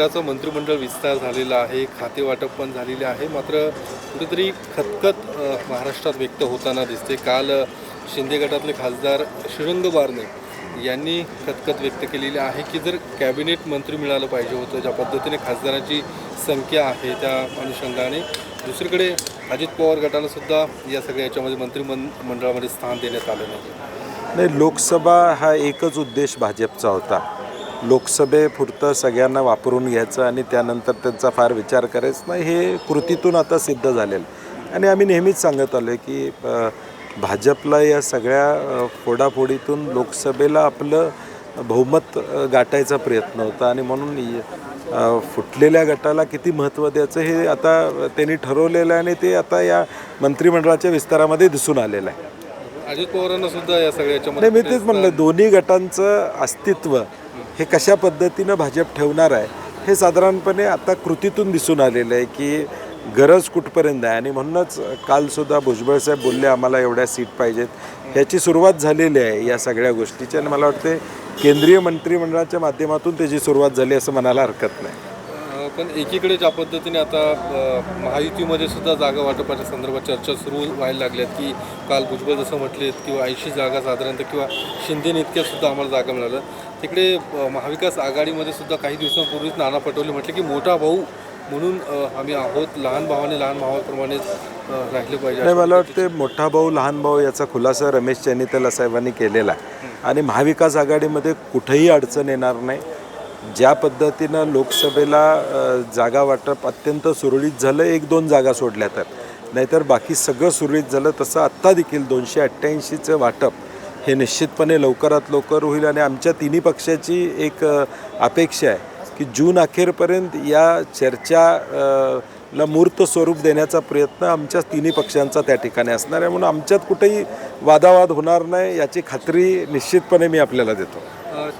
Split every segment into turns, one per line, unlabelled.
गटाचं मंत्रिमंडळ विस्तार झालेला आहे खाते वाटप पण झालेले आहे. मात्र कुठेतरी खतखत महाराष्ट्रात व्यक्त होताना दिसते. काल शिंदे गटातले खासदार श्रीरंग बारणे यांनी खतखत व्यक्त केलेली आहे की जर कॅबिनेट मंत्री मिळालं पाहिजे होतं ज्या पद्धतीने खासदारांची संख्या आहे त्या अनुषंगाने. दुसरीकडे अजित पवार गटाला सुद्धा या सगळ्या याच्यामध्ये मंत्रिमं मंडळामध्ये स्थान देण्यात आलं नाही
लोकसभा हा एकच उद्देश भाजपचा होता. लोकसभेपुरतं सगळ्यांना वापरून घ्यायचं आणि त्यानंतर त्यांचा फार विचार करायचा नाही हे कृतीतून आता सिद्ध झालेलं. आणि आम्ही नेहमीच सांगत आलो आहे की भाजपला या सगळ्या फोडाफोडीतून लोकसभेला आपलं बहुमत गाठायचा प्रयत्न होता. आणि म्हणून फुटलेल्या गटाला किती महत्त्व द्यायचं हे आता त्यांनी ठरवलेलं आहे आणि ते आता या मंत्रिमंडळाच्या विस्तारामध्ये दिसून आलेलं आहे.
अजित पवारांना सुद्धा या सगळ्या
नाही
याच्यामध्ये
मी तेच म्हणलं दोन्ही गटांचं अस्तित्व हे कशा पद्धतीनं भाजप ठेवणार आहे हे साधारणपणे आता कृतीतून दिसून आलेलं आहे की गरज कुठपर्यंत आहे. आणि म्हणूनच कालसुद्धा भुजबळसाहेब बोलले आम्हाला एवढ्या सीट पाहिजेत. ह्याची सुरुवात झालेली आहे या सगळ्या गोष्टीची. आणि मला वाटते केंद्रीय मंत्रिमंडळाच्या माध्यमातून त्याची सुरुवात झाली असं म्हणायला हरकत नाही.
पण एकीकडे ज्या पद्धतीने आता महायुतीमध्ये सुद्धा जागा वाटपाच्या संदर्भात चर्चा सुरू व्हायला लागल्यात की काल भुजबळ जसं म्हटलेत किंवा ऐंशी जागा साधारणतः किंवा शिंदेने इतक्या सुद्धा आम्हाला जागा मिळाल्या तिकडे महाविकास आघाडीमध्ये सुद्धा काही दिवसांपूर्वीच नाना पटोले म्हटले की मोठा भाऊ म्हणून आम्ही आहोत. लहान भावाने लहान भावाप्रमाणेच राहिले पाहिजे.
मला वाटते मोठा भाऊ लहान भाऊ याचा खुलासा रमेश चॅनितला साहेबांनी केलेला आहे. आणि महाविकास आघाडीमध्ये कुठेही अडचण येणार नाही. ज्या पद्धतीनं लोकसभेला जागा वाटप अत्यंत सुरळीत झालं एक दोन जागा सोडल्या तर. नाहीतर बाकी सगळं सुरळीत झालं तसं आत्ता देखील दोनशे अठ्ठ्याऐंशीचं वाटप हे निश्चितपणे लवकरात लवकर होईल आणि आमच्या तिन्ही पक्षाची एक अपेक्षा आहे की जून अखेरपर्यंत या चर्चा ला मूर्त स्वरूप देण्याचा प्रयत्न आमच्या तिन्ही पक्षांचा त्या ठिकाणी असणार आहे. म्हणून आमच्यात कुठेही वादावाद होणार नाही याची खात्री निश्चितपणे मी आपल्याला देतो.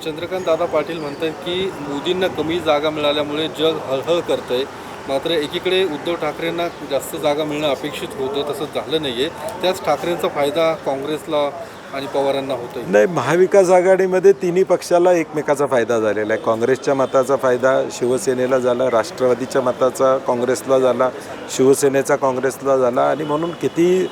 चंद्रकांत दादा पाटील म्हणतात की मोदींना कमी जागा मिळाल्यामुळे जग हळहळ करतंय. मात्र एकीकडे उद्धव ठाकरेंना जास्त जागा मिळणं अपेक्षित होतं तसं झालं नाही आहे त्याच ठाकरेंचा फायदा काँग्रेसला आणि पवारांना होतोय.
नाही महाविकास आघाडीमध्ये तिन्ही पक्षाला एकमेकाचा फायदा झालेला आहे. काँग्रेसच्या मताचा फायदा शिवसेनेला झाला राष्ट्रवादीच्या मताचा काँग्रेसला झाला शिवसेनेचा काँग्रेसला झाला. आणि म्हणून किती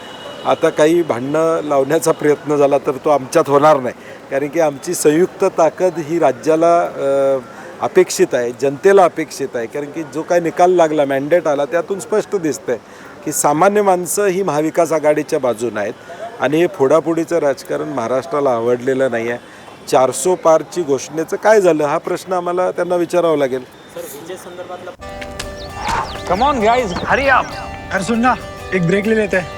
आता काही भांडणं लावण्याचा प्रयत्न झाला तर तो आमच्यात होणार नाही. कारण की आमची संयुक्त ताकद ही राज्याला अपेक्षित आहे जनतेला अपेक्षित आहे. कारण की जो काय निकाल लागला मॅन्डेट आला त्यातून स्पष्ट दिसतंय की सामान्य माणसं ही महाविकास आघाडीच्या बाजूने आहेत. आणि हे फोडाफोडीचं राजकारण महाराष्ट्राला आवडलेलं नाही आहे चारसो पारची घोषणेचं काय झालं हा प्रश्न आम्हाला त्यांना विचारावा लागेल.
Come on guys hurry up
अरे सुन ना एक ब्रेक ले लेते. हैं